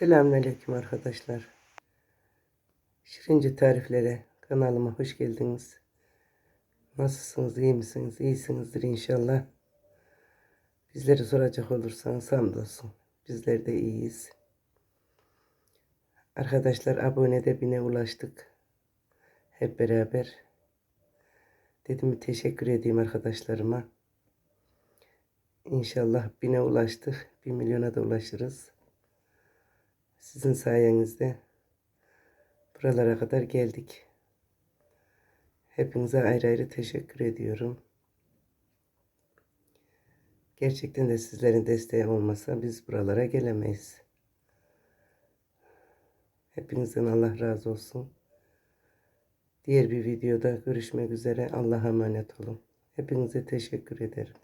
Selamünaleyküm arkadaşlar. Şirince tariflere kanalıma hoş geldiniz. Nasılsınız, iyi misiniz? İyisinizdir inşallah. Bizleri soracak olursanız hamdolsun. Bizler de iyiyiz. Arkadaşlar abonede bine ulaştık. Hep beraber. Dedim teşekkür edeyim arkadaşlarıma. İnşallah bine ulaştık. Bir milyona da ulaşırız. Sizin sayenizde buralara kadar geldik. Hepinize ayrı ayrı teşekkür ediyorum. Gerçekten de sizlerin desteği olmasa biz buralara gelemeyiz. Hepinizden Allah razı olsun. Diğer bir videoda görüşmek üzere. Allah'a emanet olun. Hepinize teşekkür ederim.